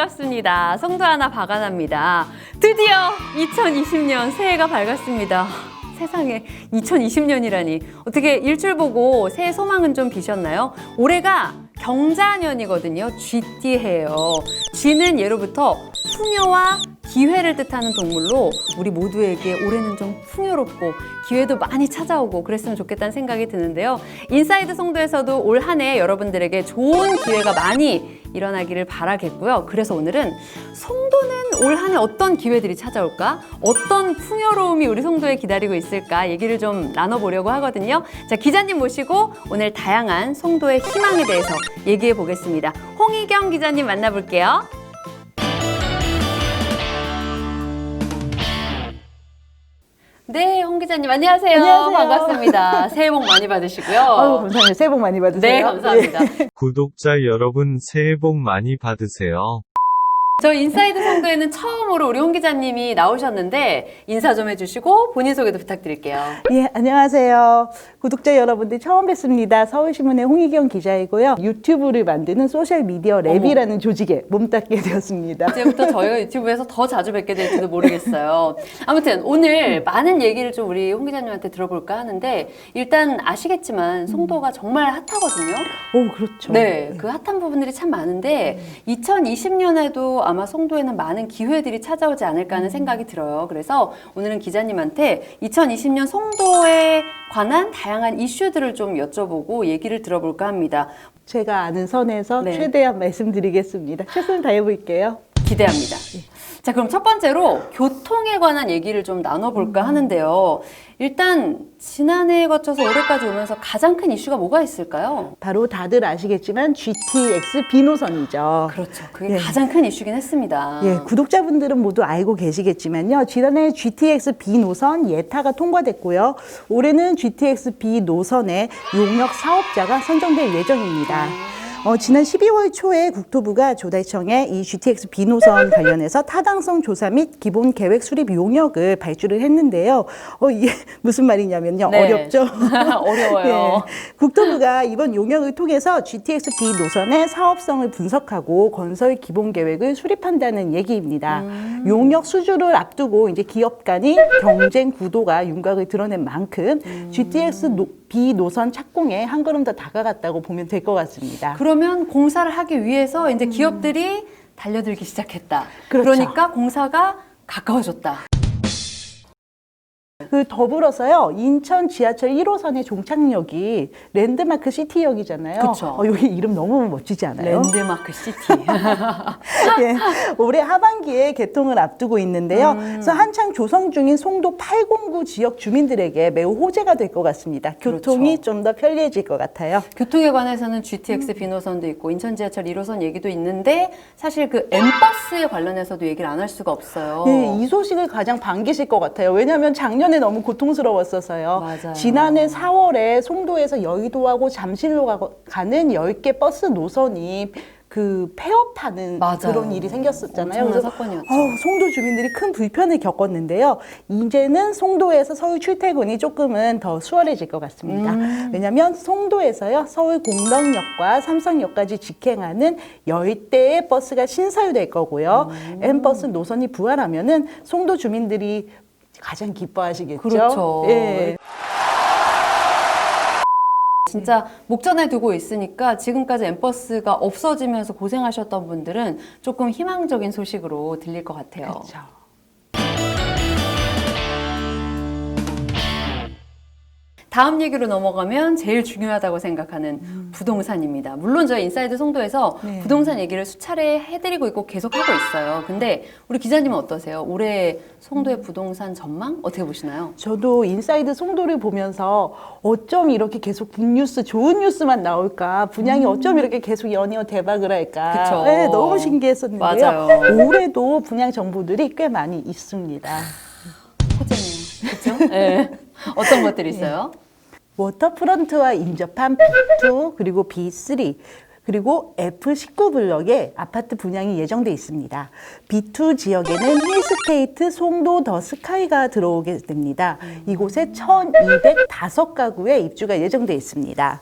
반갑습니다. 송도 하나 박아납니다. 드디어 2020년 새해가 밝았습니다. 세상에 2020년이라니 어떻게 일출 보고 새해 소망은 좀 비셨나요? 올해가 경자년이거든요. 쥐띠해요. 쥐는 예로부터 풍요와 기회를 뜻하는 동물로 우리 모두에게 올해는 좀 풍요롭고 기회도 많이 찾아오고 그랬으면 좋겠다는 생각이 드는데요. 인사이드 송도에서도 올 한 해 여러분들에게 좋은 기회가 많이 일어나기를 바라겠고요. 그래서 오늘은 송도는 올 한 해 어떤 기회들이 찾아올까? 어떤 풍요로움이 우리 송도에 기다리고 있을까? 얘기를 좀 나눠보려고 하거든요. 자, 기자님 모시고 오늘 다양한 송도의 희망에 대해서 얘기해 보겠습니다. 홍희경 기자님 만나볼게요. 네, 홍 기자님 안녕하세요. 안녕하세요. 반갑습니다. 새해 복 많이 받으시고요. 아유, 감사합니다. 새해 복 많이 받으세요. 네, 감사합니다. 구독자 여러분 새해 복 많이 받으세요. 저 인사이드 송도에는 처음으로 우리 홍 기자님이 나오셨는데 인사 좀 해주시고 본인 소개도 부탁드릴게요. 예, 안녕하세요. 구독자 여러분들 처음 뵙습니다. 서울신문의 홍희경 기자이고요. 유튜브를 만드는 소셜미디어 랩이라는 조직에 몸담게 되었습니다. 이제부터 저희가 유튜브에서 더 자주 뵙게 될지도 모르겠어요. 아무튼 오늘 많은 얘기를 좀 우리 홍 기자님한테 들어볼까 하는데 일단 아시겠지만 송도가 정말 핫하거든요. 오, 그렇죠. 네, 그 핫한 부분들이 참 많은데 2020년에도 아마 송도에는 많은 기회들이 찾아오지 않을까 하는 생각이 들어요. 그래서 오늘은 기자님한테 2020년 송도에 관한 다양한 이슈들을 좀 여쭤보고 얘기를 들어볼까 합니다. 제가 아는 선에서 네. 최대한 말씀드리겠습니다. 최선을 다해볼게요. 기대합니다. 자, 그럼 첫 번째로 교통에 관한 얘기를 좀 나눠볼까 하는데요. 일단 지난해에 거쳐서 올해까지 오면서 가장 큰 이슈가 뭐가 있을까요? 바로 다들 아시겠지만 GTX 비노선이죠. 그렇죠. 그게 예. 가장 큰 이슈긴 했습니다. 예, 구독자분들은 모두 알고 계시겠지만요. 지난해 GTX B 노선 예타가 통과됐고요. 올해는 GTX B 노선의 용역 사업자가 선정될 예정입니다. 어, 지난 12월 초에 국토부가 조달청에 이 GTX B 노선 관련해서 타당성 조사 및 기본 계획 수립 용역을 발주를 했는데요. 어, 이게 무슨 말이냐면요. 네. 어렵죠? 어려워요. 예. 국토부가 이번 용역을 통해서 GTX B 노선의 사업성을 분석하고 건설 기본 계획을 수립한다는 얘기입니다. 음. 용역 수주를 앞두고 이제 기업 간이 경쟁 구도가 윤곽을 드러낸 만큼 음. GTX 노- B 노선 착공에 한 걸음 더 다가갔다고 보면 될 것 같습니다. 그러면 공사를 하기 위해서 이제 기업들이 달려들기 시작했다. 그렇죠. 러니까 공사가 가까워졌다. 그 더불어서요 인천 지하철 1호선의 종착역이 랜드마크 시티역이잖아요. 그쵸. 어, 여기 이름 너무 멋지지 않아요? 랜드마크 시티. 예, 올해 하반기에 개통을 앞두고 있는데요. 음. 그래서 한창 조성 중인 송도 809 지역 주민들에게 매우 호재가 될 것 같습니다. 교통이 그렇죠. 좀더 편리해질 것 같아요. 교통에 관해서는 GTX 비노선도 있고 인천 지하철 1호선 얘기도 있는데 사실 그 M버스에 관련해서도 얘기를 안 할 수가 없어요. 예, 이 소식을 가장 반기실 것 같아요. 왜냐하면 작년에 너무 고통스러웠어서요. 맞아요. 지난해 4월에 송도에서 여의도하고 잠실로 가- 가는 10개 버스 노선이 그 폐업하는 맞아요. 그런 일이 생겼었잖아요. 그래서 사건이었죠. 어우, 송도 주민들이 큰 불편을 겪었는데요. 이제는 송도에서 서울 출퇴근이 조금은 더 수월해질 것 같습니다. 음. 왜냐하면 송도에서요 서울 공덕역과 삼성역까지 직행하는 열대의 버스가 신설될 거고요. 음. M버스 노선이 부활하면은 송도 주민들이 가장 기뻐하시겠죠. 그렇죠. 예. 진짜 목전에 두고 있으니까 지금까지 엠버스가 없어지면서 고생하셨던 분들은 조금 희망적인 소식으로 들릴 것 같아요. 그렇죠. 다음 얘기로 넘어가면 제일 중요하다고 생각하는 부동산입니다. 물론 저희 인사이드 송도에서 음. 네. 부동산 얘기를 수차례 해드리고 있고 계속 하고 있어요. 근데 우리 기자님은 어떠세요? 올해 송도의 음. 부동산 전망 어떻게 보시나요? 저도 인사이드 송도를 보면서 어쩜 이렇게 계속 굿뉴스, 좋은 뉴스만 나올까? 분양이 어쩜 이렇게 계속 연이어 대박을 할까? 음. 그쵸. 네, 너무 신기했었는데요. 맞아요. 올해도 분양 정보들이 꽤 많이 있습니다. 호재네요. 그렇죠? 네. 어떤 것들이 있어요? 워터프런트와 인접한 B2 그리고 B3 그리고 F19 블럭에 아파트 분양이 예정돼 있습니다. B2 지역에는 힐스테이트 송도 더 스카이가 들어오게 됩니다. 이곳에 1,205가구의 입주가 예정돼 있습니다.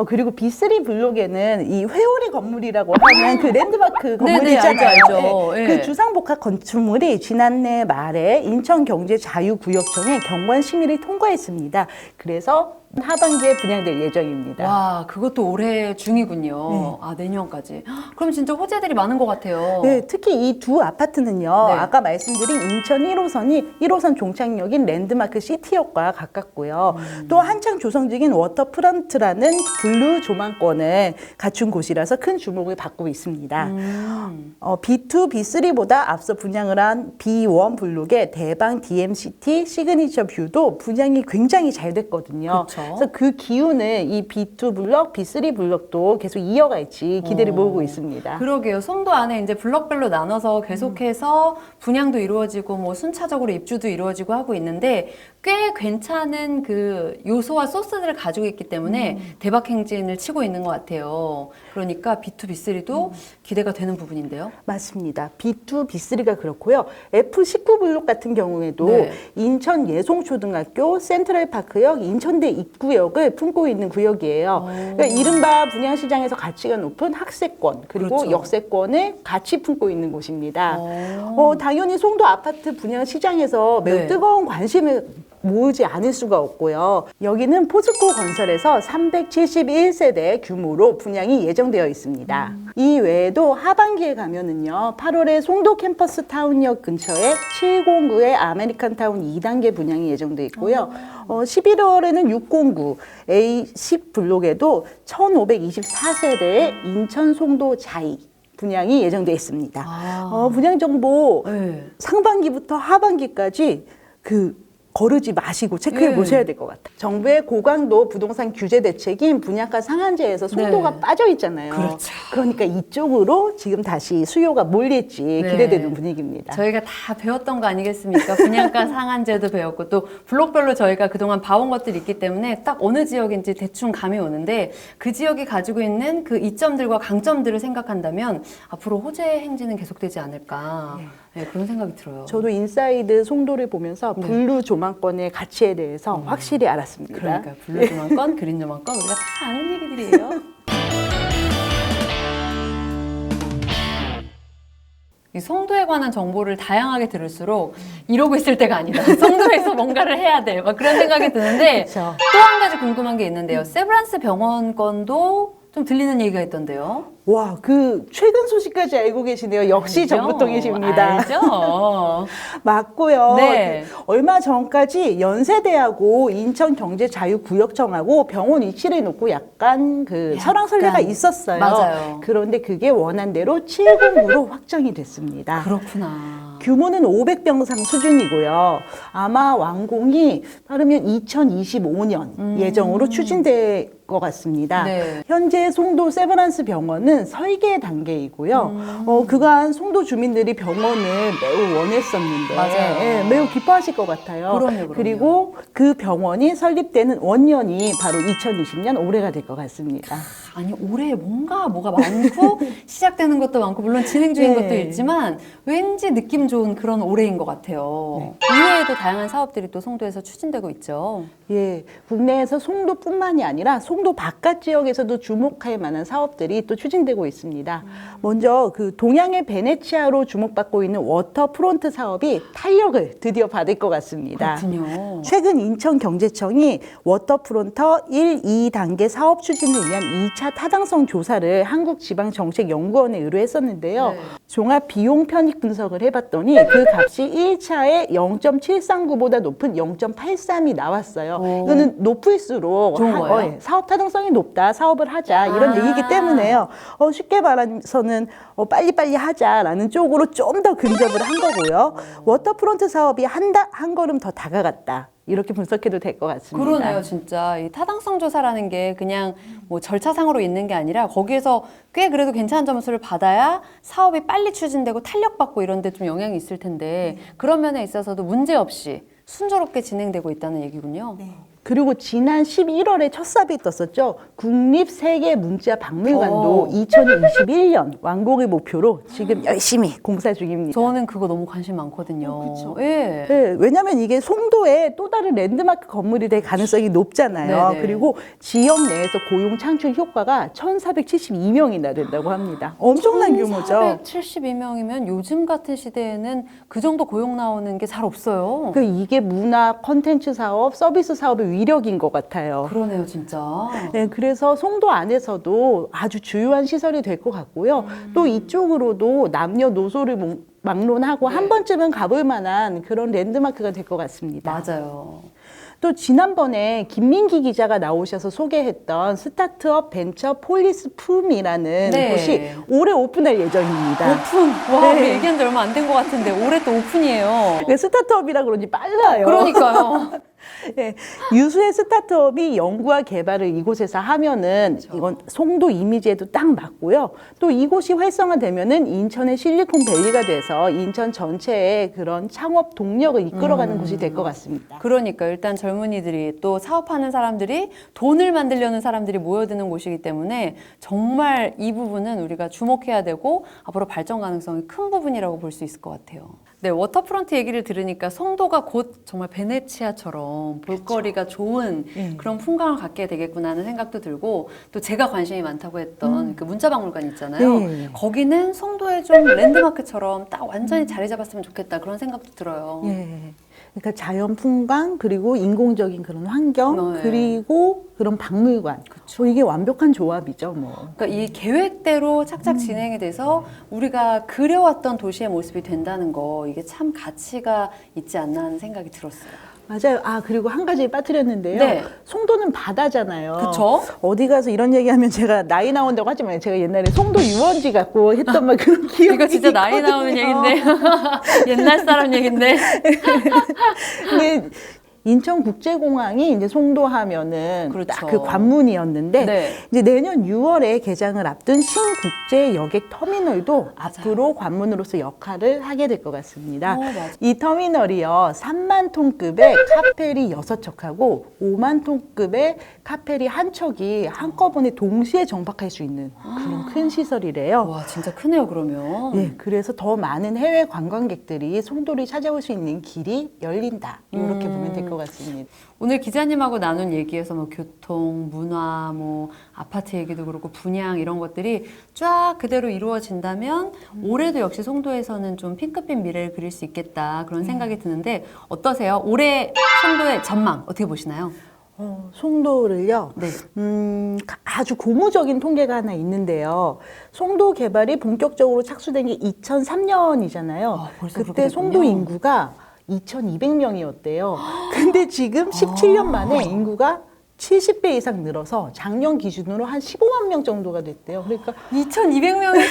어, 그리고 B3 블록에는 이 회오리 건물이라고 하는 그 랜드마크 건물이 네네, 있잖아요. 알죠, 알죠. 네. 예. 그 주상복합 건축물이 지난해 말에 인천 경제 자유구역청의 경관 심의를 통과했습니다. 그래서 하반기에 분양될 예정입니다. 와, 그것도 올해 중이군요. 아, 내년까지. 헉, 그럼 진짜 호재들이 많은 것 같아요. 네, 특히 이 두 아파트는요. 네. 아까 말씀드린 인천 1호선이 1호선 종착역인 랜드마크 시티역과 가깝고요. 음. 또 한창 조성 중인 워터프런트라는 블루 조망권을 갖춘 곳이라서 큰 주목을 받고 있습니다. 음. 어, B2, B3보다 앞서 분양을 한 B1 블록의 대방 DMCT 시그니처 뷰도 분양이 굉장히 잘 됐거든요. 그쵸. 그래서 그 기운을 이 B2 블록, B3 블록도 계속 이어갈지 기대를 어. 모으고 있습니다. 그러게요. 송도 안에 이제 블럭별로 나눠서 계속해서 분양도 이루어지고 뭐 순차적으로 입주도 이루어지고 하고 있는데 꽤 괜찮은 그 요소와 소스들을 가지고 있기 때문에 대박 행진을 치고 있는 것 같아요. 그러니까 B2, B3도 기대가 되는 부분인데요. 맞습니다. B2, B3가 그렇고요. F19 블록 같은 경우에도 네. 인천 예송초등학교 센트럴파크역 인천대 입구 역을 품고 있는 구역이에요. 그러니까 이른바 분양시장에서 가치가 높은 학세권 그리고 그렇죠. 역세권을 같이 품고 있는 곳입니다. 어. 어, 당연히 송도 아파트 분양 시장에서 매우 네. 뜨거운 관심을 모으지 않을 수가 없고요. 여기는 포스코 건설에서 371세대 규모로 분양이 예정되어 있습니다. 이 외에도 하반기에 가면은요, 8월에 송도 캠퍼스 타운역 근처에 709의 아메리칸 타운 2단계 분양이 예정돼 있고요. 어, 11월에는 609 A10 블록에도 1524세대의 인천 송도 자이 분양이 예정돼 있습니다. 아. 어, 분양 정보 네. 상반기부터 하반기까지 그 거르지 마시고 체크해 네. 보셔야 될 것 같아요. 정부의 고강도 부동산 규제 대책인 분양가 상한제에서 송도가 네. 빠져 있잖아요. 그렇죠. 그러니까 이쪽으로 지금 다시 수요가 몰릴지 네. 기대되는 분위기입니다. 저희가 다 배웠던 거 아니겠습니까? 분양가 상한제도 배웠고 또 블록별로 저희가 그동안 봐온 것들이 있기 때문에 딱 어느 지역인지 대충 감이 오는데 그 지역이 가지고 있는 그 이점들과 강점들을 생각한다면 앞으로 호재 행진은 계속되지 않을까 네, 그런 생각이 들어요. 저도 인사이드 송도를 보면서 네. 블루 조망권의 가치에 대해서 확실히 알았습니다. 그러니까 블루 조망권, 그린 조망권 우리가 다 아는 얘기들이에요. 이 송도에 관한 정보를 다양하게 들을수록 이러고 있을 때가 아니다. 송도에서 뭔가를 해야 돼. 막 그런 생각이 드는데 그쵸. 또 한 가지 궁금한 게 있는데요. 세브란스 병원 건도 좀 들리는 얘기가 있던데요. 와, 그 최근 소식까지 알고 계시네요. 역시 알죠? 정보통이십니다. 알죠. 맞고요. 네. 그 얼마 전까지 연세대하고 인천경제자유구역청하고 병원 위치를 놓고 약간 그 약간. 설왕설래가 있었어요. 맞아요. 그런데 그게 원한대로 709로 확정이 됐습니다. 그렇구나. 규모는 500병상 수준이고요. 아마 완공이 빠르면 2025년 예정으로 추진될 것 같습니다. 음. 네. 현재 송도 세브란스 병원은 설계 단계이고요. 어, 그간 송도 주민들이 병원을 매우 원했었는데 맞아요. 예, 매우 기뻐하실 것 같아요. 그럼요, 그럼요. 리고 그 병원이 설립되는 원년이 바로 2020년 올해가 될 것 같습니다. 아니 올해 뭔가 뭐가 많고 시작되는 것도 많고 물론 진행 중인 네. 것도 있지만 왠지 느낌 좋은 그런 올해인 것 같아요. 이외에도 다양한 사업들이 또 송도에서 추진되고 있죠. 예, 국내에서 송도뿐만이 아니라 송도 바깥 지역에서도 주목할 만한 사업들이 또 추진되고 있습니다. 먼저 그 동양의 베네치아로 주목받고 있는 워터프론트 사업이 탄력을 드디어 받을 것 같습니다. 그렇군요. 최근 인천경제청이 워터프론터 1, 2단계 사업 추진을 위한 2차 타당성 조사를 한국지방정책연구원에 의뢰했었는데요. 네. 종합 비용 편익 분석을 해봤더니 그 값이 1차에 0.739보다 높은 0.83이 나왔어요. 오. 이거는 높을수록 좋은 하- 거예요? 어, 예, 사업 타당성이 높다, 사업을 하자 이런 아. 얘기이기 때문에요. 어, 쉽게 말해서는 어, 빨리빨리 하자라는 쪽으로 좀 더 근접을 한 거고요. 워터프론트 사업이 한, 다, 한 걸음 더 다가갔다. 이렇게 분석해도 될 것 같습니다. 그러네요, 진짜. 이 타당성 조사라는 게 그냥 뭐 절차상으로 있는 게 아니라 거기에서 꽤 그래도 괜찮은 점수를 받아야 사업이 빨리 추진되고 탄력받고 이런 데 좀 영향이 있을 텐데 그런 면에 있어서도 문제 없이 순조롭게 진행되고 있다는 얘기군요. 네. 그리고 지난 11월에 첫 삽입이 떴었죠. 국립세계문자박물관도 어. 2021년 완공을 목표로 지금 열심히 공사 중입니다. 저는 그거 너무 관심 많거든요. 그쵸. 예. 네, 왜냐하면 이게 송도에 또 다른 랜드마크 건물이 될 가능성이 높잖아요. 네네. 그리고 지역 내에서 고용 창출 효과가 1,472명이나 된다고 합니다. 엄청난 규모죠. 472명이면 요즘 같은 시대에는 그 정도 고용 나오는 게 잘 없어요. 그 이게 문화 컨텐츠 사업, 서비스 사업의 위력인 것 같아요. 그러네요, 진짜. 네, 그래서 송도 안에서도 아주 주요한 시설이 될 것 같고요. 또 이쪽으로도 남녀노소를 목- 막론하고 한 번쯤은 가볼 만한 그런 랜드마크가 될 것 같습니다. 맞아요. 또 지난번에 김민기 기자가 나오셔서 소개했던 스타트업 벤처 폴리스 품이라는 네. 곳이 올해 오픈할 예정입니다. 오픈. 와, 네. 얘기한 지 얼마 안 된 것 같은데 올해 또 오픈이에요. 그 스타트업이라 그런지 빨라요. 그러니까요. 예, 유수의 스타트업이 연구와 개발을 이곳에서 하면은 이건 송도 이미지에도 딱 맞고요. 또 이곳이 활성화되면은 인천의 실리콘밸리가 돼서 인천 전체의 그런 창업 동력을 이끌어가는 곳이 될 것 같습니다. 그러니까 일단 젊은이들이 또 사업하는 사람들이 돈을 만들려는 사람들이 모여드는 곳이기 때문에 정말 이 부분은 우리가 주목해야 되고 앞으로 발전 가능성이 큰 부분이라고 볼 수 있을 것 같아요. 네, 워터프런트 얘기를 들으니까 송도가 곧 정말 베네치아처럼 볼거리가 좋은 예. 그런 풍광을 갖게 되겠구나 하는 생각도 들고 또 제가 관심이 많다고 했던 그 문자박물관 있잖아요. 네. 거기는 송도에 좀 랜드마크처럼 딱 완전히 자리 잡았으면 좋겠다 그런 생각도 들어요. 예. 그러니까 자연 풍광 그리고 인공적인 그런 환경 네. 그리고 그런 박물관. 뭐 이게 완벽한 조합이죠, 뭐. 그러니까 이 계획대로 착착 진행이 돼서 우리가 그려왔던 도시의 모습이 된다는 거 이게 참 가치가 있지 않나 하는 생각이 들었어요. 맞아요. 아, 그리고 한 가지 빠뜨렸는데요. 네. 송도는 바다잖아요. 그쵸? 어디 가서 이런 얘기하면 제가 나이 나온다고 하지만 제가 옛날에 송도 유원지 갖고 했던 막 그런 기억이 이거 진짜 나이 나오는. 얘긴데 옛날 사람 얘긴데 근데 인천국제공항이 이제 송도 하면은 그렇죠. 딱그 관문이었는데 네. 이제 내년 6월에 개장을 앞둔 신국제 여객 터미널도 앞으로 관문으로서 역할을 하게 될 것 같습니다. 어, 맞아. 이 터미널이요 3만 톤급의 카펠이 6척하고 5만 톤급의 카펠이 한 척이 한꺼번에 동시에 정박할 수 있는 그런 큰 시설이래요. 와 진짜 크네요 그러면 예, 그래서 더 많은 해외 관광객들이 송도를 찾아올 수 있는 길이 열린다. 이렇게 보면 될 것 같습니다. 오늘 기자님하고 나눈 얘기에서 뭐 교통, 문화, 뭐 아파트 얘기도 그렇고 분양 이런 것들이 쫙 그대로 이루어진다면 올해도 역시 송도에서는 좀 핑크빛 미래를 그릴 수 있겠다 그런 생각이 드는데 어떠세요? 올해 송도의 전망 어떻게 보시나요? 어, 송도를요. 네. 음, 가- 아주 고무적인 통계가 하나 있는데요. 송도 개발이 본격적으로 착수된 게 2003년이잖아요. 아, 벌써 그렇게 그때 됐군요. 송도 인구가 2,200명이었대요. 근데 지금 17년 만에 인구가 70배 이상 늘어서 작년 기준으로 한 15만 명 정도가 됐대요. 그러니까 2,200명에서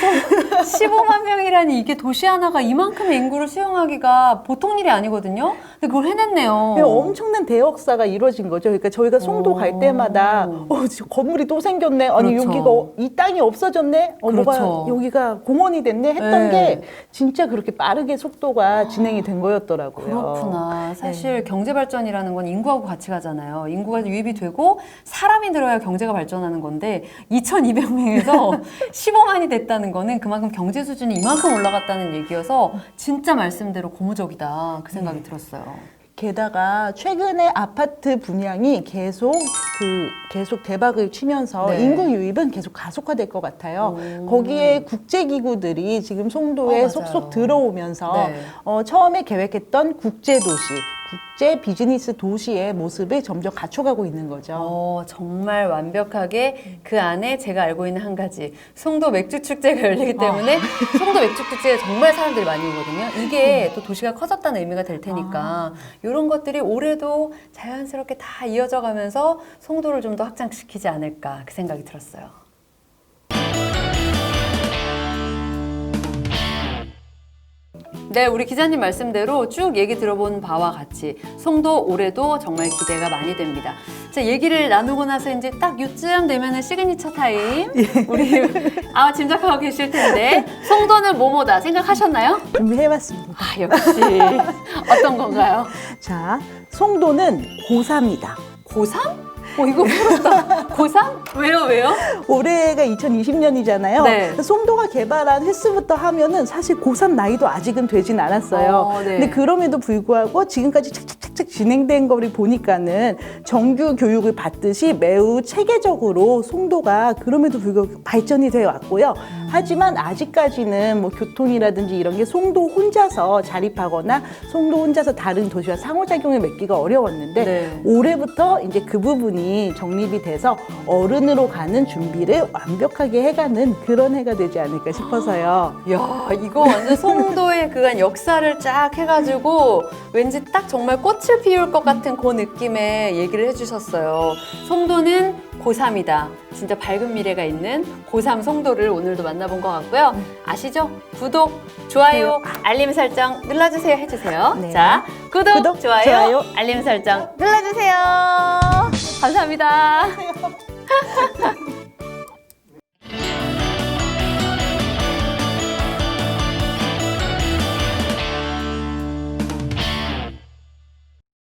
15만 명이라니 이게 도시 하나가 이만큼의 인구를 수용하기가 보통 일이 아니거든요. 근데 그걸 해냈네요. 그냥 엄청난 대역사가 이루어진 거죠. 그러니까 저희가 송도 갈 때마다 어, 건물이 또 생겼네. 아니 그렇죠. 여기가 어, 이 땅이 없어졌네. 어, 뭐가 그렇죠. 여기가 공원이 됐네 했던 네. 게 진짜 그렇게 빠르게 속도가 진행이 된 거였더라고요. 그렇구나. 사실 경제 발전이라는 건 인구하고 같이 가잖아요. 인구가 유입이 되고 사람이 늘어야 경제가 발전하는 건데 2,200명에서 15만이 됐다는 거는 그만큼 경제 수준이 이만큼 올라갔다는 얘기여서 진짜 말씀대로 고무적이다 그 생각이 들었어요. 게다가 최근에 아파트 분양이 계속 그 계속 대박을 치면서 네. 인구 유입은 계속 가속화될 것 같아요. 오. 거기에 국제 기구들이 지금 송도에 어. 속속 들어오면서 네. 어, 처음에 계획했던 국제 도시, 국제 비즈니스 도시의 모습을 점점 갖춰가고 있는 거죠. 어, 정말 완벽하게 그 안에 제가 알고 있는 한 가지 송도 맥주 축제가 열리기 때문에 송도 맥주 축제에 정말 사람들이 많이 오거든요. 이게 또 도시가 커졌다는 의미가 될 테니까 이런 것들이 올해도 자연스럽게 다 이어져 가면서 송도를 좀 더 확장시키지 않을까 그 생각이 들었어요. 네, 우리 기자님 말씀대로 쭉 얘기 들어본 바와 같이 송도 올해도 정말 기대가 많이 됩니다. 자, 얘기를 나누고 나서 이제 딱 요쯤 되면은 시그니처 타임. 우리 아 짐작하고 계실 텐데 송도는 뭐뭐다 생각하셨나요? 준비해봤습니다. 아 역시 어떤 건가요? 자, 송도는 고3이다. 고3? 어, 이거 부럽다. 고3? 왜요, 왜요? 올해가 2020년이잖아요. 네. 송도가 개발한 횟수부터 하면은 사실 고3 나이도 아직은 되진 않았어요. 어, 네. 근데 그럼에도 불구하고 지금까지 착착착착 진행된 거를 보니까는 정규 교육을 받듯이 매우 체계적으로 송도가 그럼에도 불구하고 발전이 되어 왔고요. 하지만 아직까지는 뭐 교통이라든지 이런 게 송도 혼자서 자립하거나 송도 혼자서 다른 도시와 상호작용을 맺기가 어려웠는데 네. 올해부터 이제 그 부분이 정립이 돼서 어른으로 가는 준비를 완벽하게 해가는 그런 해가 되지 않을까 싶어서요. 야, 이거 완전 송도의 그간 역사를 쫙 해가지고 왠지 딱 정말 꽃을 피울 것 같은 그 느낌의 얘기를 해주셨어요. 송도는 고3이다. 진짜 밝은 미래가 있는 고3 송도를 오늘도 만나본 것 같고요. 아시죠? 구독, 좋아요, 알림 설정 눌러주세요 해주세요. 네. 자, 구독, 구독, 좋아요, 좋아요. 알림 설정 눌러주세요. 감사합니다.